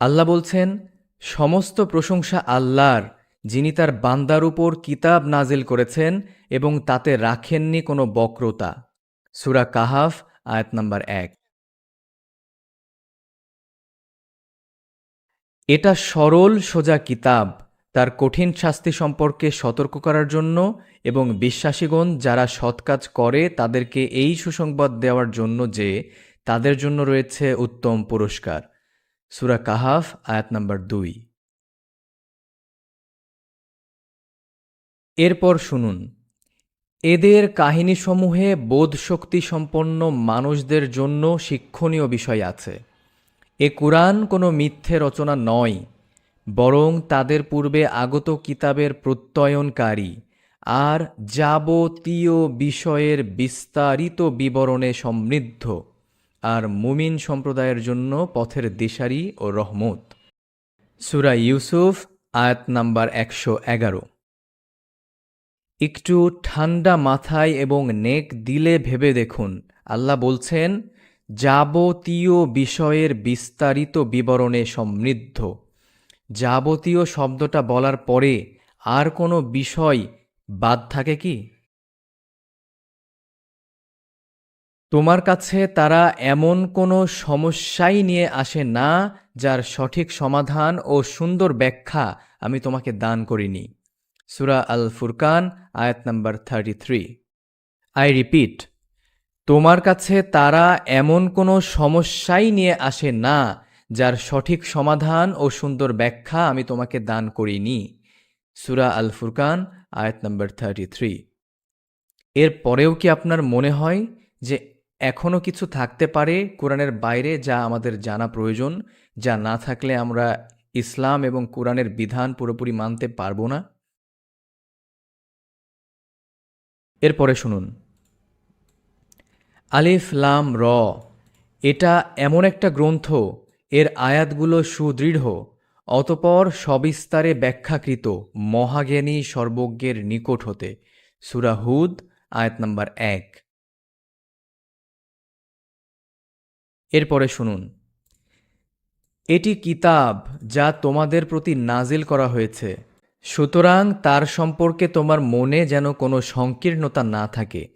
আল্লাহ বলছেন, সমস্ত প্রশংসা আল্লাহর, যিনি তার বান্দার উপর কিতাব নাজিল করেছেন এবং তাতে রাখেননি কোনো বক্রতা। সুরা কাহাফ, আয়াত নাম্বার এক। এটা সরল, সোজা কিতাব, তার কঠিন শাস্তি সম্পর্কে সতর্ক করার জন্য এবং বিশ্বাসীগণ যারা সৎ কাজ করে তাদেরকে এই সুসংবাদ দেওয়ার জন্য যে তাদের জন্য রয়েছে উত্তম পুরস্কার। সুরা কাহাফ, আয়াত নাম্বার দুই। এরপর শুনুন, এদের কাহিনীসমূহে বোধশক্তি সম্পন্ন মানুষদের জন্য শিক্ষণীয় বিষয় আছে। এ কুরআন কোনো মিথ্যে রচনা নয়, বরং তাদের পূর্বে আগত কিতাবের প্রত্যয়নকারী আর যাবতীয় বিষয়ের বিস্তারিত বিবরণে সমৃদ্ধ। আর মুমিন সম্প্রদায়ের জন্য পথের দিশারি ও রহমত। সুরা ইউসুফ, আয়াত নাম্বার একশো এগারো। একটু ঠান্ডা মাথায় এবং নেক দিলে ভেবে দেখুন। আল্লাহ বলছেন, যাবতীয় বিষয়ের বিস্তারিত বিবরণে সমৃদ্ধ। যাবতীয় শব্দটা বলার পরে আর কোনো বিষয় বাদ থাকে কি? তোমার কাছে তারা এমন কোনো সমস্যাই নিয়ে আসে না, যার সঠিক সমাধান ও সুন্দর ব্যাখ্যা আমি তোমাকে দান করিনি। সুরা আল ফুরকান আয়াত number thirty three I repeat তোমার কাছে তারা এমন কোনো সমস্যাই নিয়ে আসে না, যার সঠিক সমাধান ও সুন্দর ব্যাখ্যা আমি তোমাকে দান করিনি। সুরা আল ফুরকান আয়াত নাম্বার থার্টি থ্রি এর পরেও কি আপনার মনে হয় যে এখনও কিছু থাকতে পারে কোরআনের বাইরে যা আমাদের জানা প্রয়োজন, যা না থাকলে আমরা ইসলাম এবং কোরআনের বিধান পুরোপুরি মানতে পারব না? এরপরে শুনুন। আলিফ, লাম, র, এটা এমন একটা গ্রন্থ, এর আয়াতগুলো সুদৃঢ়, অতপর সবিস্তারে ব্যাখ্যাকৃত, মহাজ্ঞানী সর্বজ্ঞের নিকট হতে। সুরাহুদ আয়াত নম্বর এক। এরপরে শুনুন। এটি কিতাব যা তোমাদের প্রতি নাজিল করা হয়েছে। সুতরাং তার সম্পর্কে তোমার মনে যেন কোনো সংকীর্ণতা না থাকে,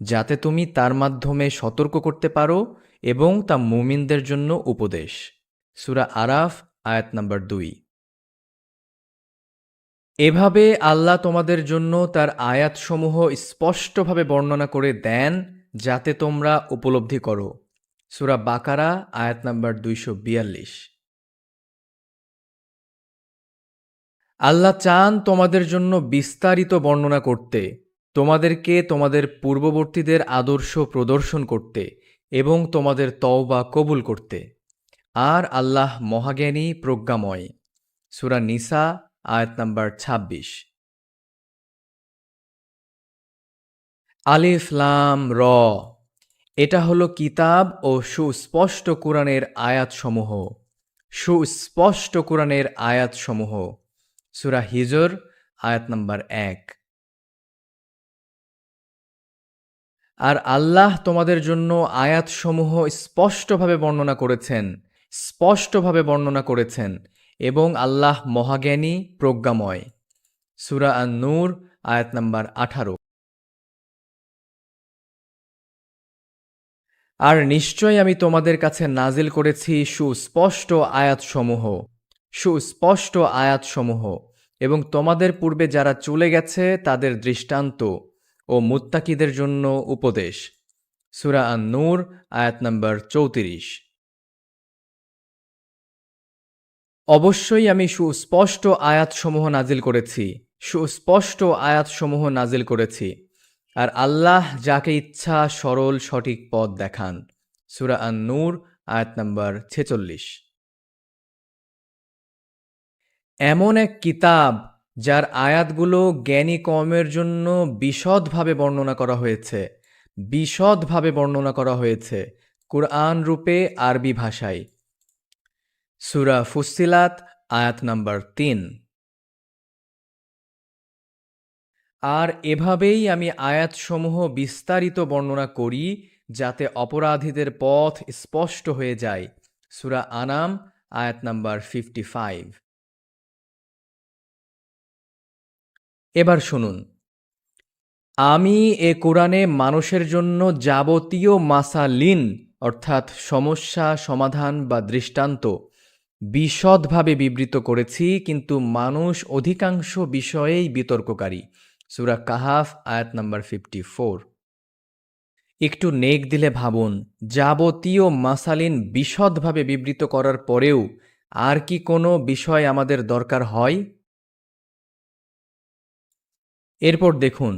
যাতে তুমি তার মাধ্যমে সতর্ক করতে পারো এবং তা মুমিনদের জন্য উপদেশ। সুরা আরাফ, আয়াত নাম্বার দুই। এভাবে আল্লাহ তোমাদের জন্য তার আয়াতসমূহ স্পষ্টভাবে বর্ণনা করে দেন, যাতে তোমরা উপলব্ধি করো। সুরা বাকারা, আয়াত নাম্বার দুইশো বিয়াল্লিশ। আল্লাহ চান তোমাদের জন্য বিস্তারিত বর্ণনা করতে, তোমাদেরকে তোমাদের পূর্ববর্তীদের আদর্শ প্রদর্শন করতে এবং তোমাদের তওবা কবুল করতে। আর আল্লাহ মহাজ্ঞানী প্রজ্ঞাময়। সুরা নিসা, আয়াত নাম্বার ছাব্বিশ। আলিফ, লাম, র। এটা হলো কিতাব ও সুস্পষ্ট কোরআনের আয়াতসমূহ। সুস্পষ্ট কোরআনের আয়াতসমূহ। সুরা হিজর, আয়াত নাম্বার এক। আর আল্লাহ তোমাদের জন্য আয়াতসমূহ স্পষ্টভাবে বর্ণনা করেছেন, স্পষ্টভাবে বর্ণনা করেছেন এবং আল্লাহ মহাজ্ঞানী, প্রজ্ঞাময়। সুরা আন নূর আয়াত নাম্বার আঠারো। আর নিশ্চয় আমি তোমাদের কাছে নাজিল করেছি সুস্পষ্ট আয়াতসমূহ সুস্পষ্ট আয়াতসমূহ। এবং তোমাদের পূর্বে যারা চলে গেছে, তাদের দৃষ্টান্ত ও মুত্তাকিদের জন্য উপদেশ। সুরা আন নূর আয়াত নম্বর চৌত্রিশ। অবশ্যই আমি সুস্পষ্ট আয়াতসমূহ নাজিল করেছি, সুস্পষ্ট আয়াতসমূহ নাজিল করেছি। আর আল্লাহ যাকে ইচ্ছা সরল সঠিক পথ দেখান। সুরা আন নূর আয়াত নম্বর ছেচল্লিশ। এমন এক কিতাব যার আয়াতগুলো জ্ঞানী কমের জন্য বিশদভাবে বর্ণনা করা হয়েছে। বিশদভাবে বর্ণনা করা হয়েছে কুরআন রূপে আরবি ভাষায়। সুরা ফুসিলাত আয়াত নম্বর তিন। আর এভাবেই আমি আয়াতসমূহ বিস্তারিত বর্ণনা করি, যাতে অপরাধীদের পথ স্পষ্ট হয়ে যায়। সুরা আনাম, আয়াত নাম্বার ফিফটি ফাইভ এবার শুনুন। আমি এ কোরআনে মানুষের জন্য যাবতীয় মাসালিন, অর্থাৎ সমস্যা, সমাধান বা দৃষ্টান্ত, বিশদভাবে বিবৃত করেছি, কিন্তু মানুষ অধিকাংশ বিষয়েই বিতর্ককারী। সুরা কাহাফ, আয়াত নাম্বার ফিফটি ফোর একটু নেক দিলে ভাবুন, যাবতীয় মাসালিন বিশদভাবে বিবৃত করার পরেও আর কি কোনো বিষয় আমাদের দরকার হয়? এরপর দেখুন,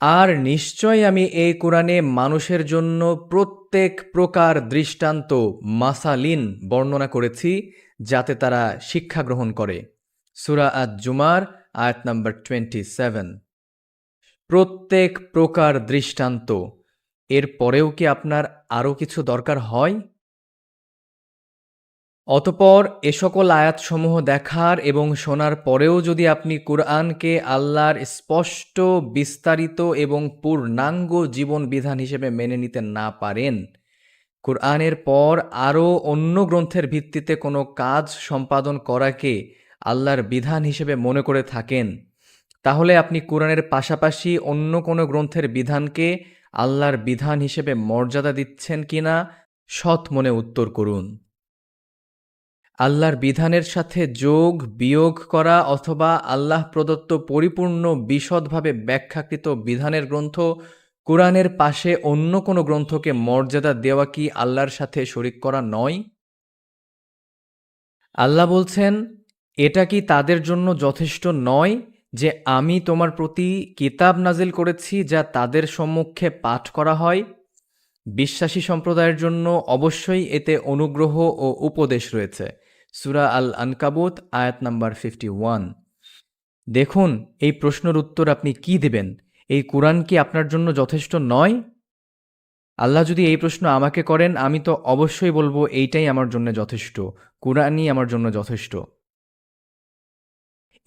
আর নিশ্চয় আমি এই কোরআনে মানুষের জন্য প্রত্যেক প্রকার দৃষ্টান্ত মাসালিন বর্ণনা করেছি, যাতে তারা শিক্ষা গ্রহণ করে। সুরা আজ জুমার আয়াত নাম্বার টোয়েন্টি সেভেন প্রত্যেক প্রকার দৃষ্টান্ত, এর পরেও কি আপনার আরও কিছু দরকার হয়? অতপর এ সকল আয়াতসমূহ দেখার এবং শোনার পরেও যদি আপনি কুরআনকে আল্লাহর স্পষ্ট, বিস্তারিত এবং পূর্ণাঙ্গ জীবন বিধান হিসেবে মেনে নিতে না পারেন, কুরআনের পর আরও অন্য গ্রন্থের ভিত্তিতে কোনো কাজ সম্পাদন করাকে আল্লাহর বিধান হিসেবে মনে করে থাকেন। তাহলে আপনি কোরআনের পাশাপাশি অন্য কোনো গ্রন্থের বিধানকে আল্লাহর বিধান হিসেবে মর্যাদা দিচ্ছেন কি না সৎ মনে উত্তর করুন। আল্লাহর বিধানের সাথে যোগ, বিয়োগ করা অথবা আল্লাহ প্রদত্ত পরিপূর্ণ বিশদভাবে ব্যাখ্যাকৃত বিধানের গ্রন্থ, কোরআনের পাশে অন্য কোনো গ্রন্থকে মর্যাদা দেওয়া কি আল্লাহর সাথে শরিক করা নয়? আল্লাহ বলছেন এটা কি তাদের জন্য যথেষ্ট নয় যে আমি তোমার প্রতি কিতাব নাজিল করেছি যা তাদের সম্মুখে পাঠ করা হয়? বিশ্বাসী সম্প্রদায়ের জন্য অবশ্যই এতে অনুগ্রহ ও উপদেশ রয়েছে। সুরা আল আনকাবুত আয়াত নাম্বার ফিফটি ওয়ান দেখুন, এই প্রশ্নের উত্তর আপনি কি দেবেন? এই কোরআন কি আপনার জন্য যথেষ্ট নয়? আল্লাহ যদি এই প্রশ্ন আমাকে করেন, আমি তো অবশ্যই বলব, এইটাই আমার জন্য যথেষ্ট। কোরআনই আমার জন্য যথেষ্ট।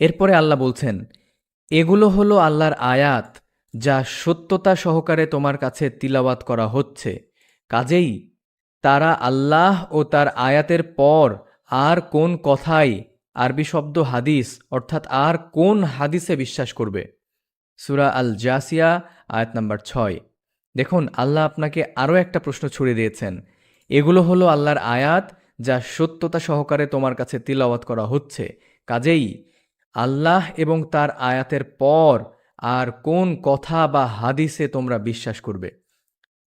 এরপরে আল্লাহ বলছেন, এগুলো হলো আল্লাহর আয়াত যা সত্যতা সহকারে তোমার কাছে তিলাওয়াত করা হচ্ছে। কাজেই তারা আল্লাহ ও তার আয়াতের পর আর কোন কথায় আরবি শব্দ হাদিস অর্থাৎ আর কোন হাদিসে বিশ্বাস করবে? সুরা আল জাসিয়া আয়াত নাম্বার ছয়। দেখুন, আল্লাহ আপনাকে আরও একটা প্রশ্ন ছুড়ে দিয়েছেন। এগুলো হলো আল্লাহর আয়াত যা সত্যতা সহকারে তোমার কাছে তিলাওয়াত করা হচ্ছে। কাজেই আল্লাহ এবং তার আয়াতের পর আর কোন কথা বা হাদিসে তোমরা বিশ্বাস করবে?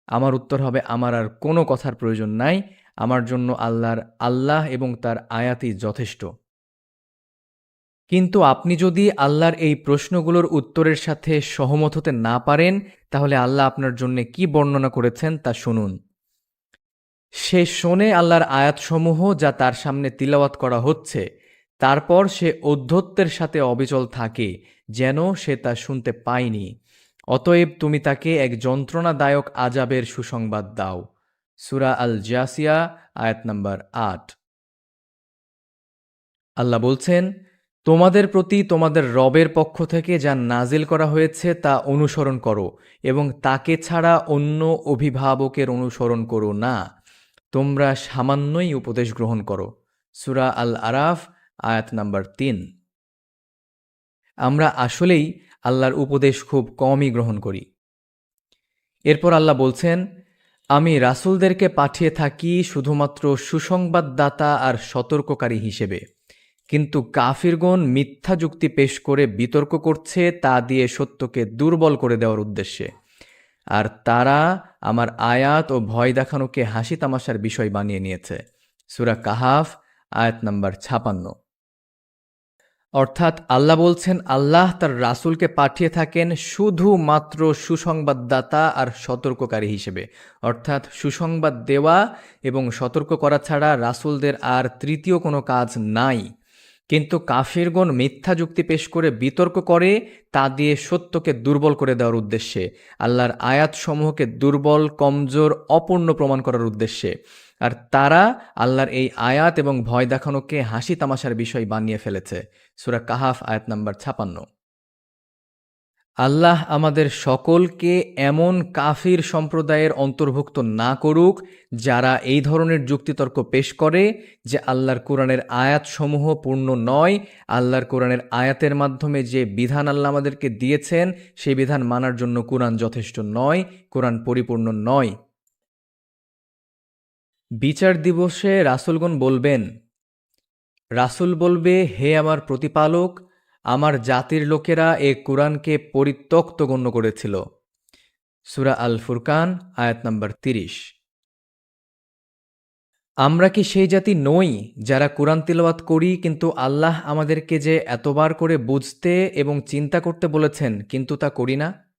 আমার উত্তর হবে, আমার আর কোনো কথার প্রয়োজন নাই। আমার জন্য আল্লাহর আল্লাহ এবং তার আয়াতই যথেষ্ট। কিন্তু আপনি যদি আল্লাহর এই প্রশ্নগুলোর উত্তরের সাথে সহমত হতে না পারেন, তাহলে আল্লাহ আপনার জন্য কি বর্ণনা করেছেন তা শুনুন। সে শোনে আল্লাহর আয়াতসমূহ যা তার সামনে তিলাওয়াত করা হচ্ছে। তারপর সে অধ্যত্বের সাথে অবিচল থাকে, যেন সে তা শুনতে পায়নি। অতএব তুমি তাকে এক যন্ত্রণাদায়ক আজাবের সুসংবাদ দাও। সুরা আল জাসিয়া আয়াত নম্বর আট। আল্লাহ বলছেন, তোমাদের প্রতি তোমাদের রবের পক্ষ থেকে যা নাজিল করা হয়েছে তা অনুসরণ করো, এবং তাকে ছাড়া অন্য অভিভাবকের অনুসরণ করো না। তোমরা সামান্যই উপদেশ গ্রহণ করো। সুরা আল আরাফ আয়াত নাম্বার তিন। আমরা আসলেই আল্লাহর উপদেশ খুব কমই গ্রহণ করি। এরপর আল্লাহ বলছেন, আমি রাসুলদেরকে পাঠিয়ে থাকি শুধুমাত্র সুসংবাদদাতা আর সতর্ককারী হিসেবে। কিন্তু কাফিরগণ মিথ্যা যুক্তি পেশ করে বিতর্ক করছে, তা দিয়ে সত্যকে দুর্বল করে দেওয়ার উদ্দেশ্যে। আর তারা আমার আয়াত ও ভয় দেখানোকে হাসি তামাশার বিষয় বানিয়ে নিয়েছে। সুরা কাহাফ, আয়াত নাম্বার ছাপান্ন। অর্থাৎ আল্লাহ বলছেন, আল্লাহ তার রাসুলকে পাঠিয়ে থাকেন শুধুমাত্র সুসংবাদদাতা আর সতর্ককারী হিসেবে। অর্থাৎ সুসংবাদ দেওয়া এবং সতর্ক করা ছাড়া রাসুলদের আর তৃতীয় কোনো কাজ নাই। কিন্তু কাফিরগণ মিথ্যা যুক্তি পেশ করে বিতর্ক করে, তা দিয়ে সত্যকে দুর্বল করে দেওয়ার উদ্দেশ্যে, আল্লাহর আয়াতসমূহকে দুর্বল, কমজোর, অপূর্ণ প্রমাণ করার উদ্দেশ্যে। আর তারা আল্লাহর এই আয়াত এবং ভয় দেখানোকে হাসি তামাশার বিষয় বানিয়ে ফেলেছে। সুরা কাহাফ, আয়াত নাম্বার ছাপান্ন। আল্লাহ আমাদের সকলকে এমন কাফির সম্প্রদায়ের অন্তর্ভুক্ত না করুক, যারা এই ধরনের যুক্তিতর্ক পেশ করে যে আল্লাহর কোরআনের আয়াতসমূহ পূর্ণ নয়, আল্লাহর কোরআনের আয়াতের মাধ্যমে যে বিধান আল্লাহ আমাদেরকে দিয়েছেন সেই বিধান মানার জন্য কোরআন যথেষ্ট নয়, কোরআন পরিপূর্ণ নয়। বিচার দিবসে রাসূলগণ বলবেন, রাসূল বলবে, হে আমার প্রতিপালক আমার জাতির লোকেরা এ কোরআনকে পরিত্যক্ত গণ্য করেছিল। সুরা আল ফুরকান আয়াত নম্বর তিরিশ। আমরা কি সেই জাতি নই যারা কোরআন তিলওয়াত করি কিন্তু আল্লাহ আমাদেরকে যে এতবার করে বুঝতে এবং চিন্তা করতে বলেছেন কিন্তু তা করি না?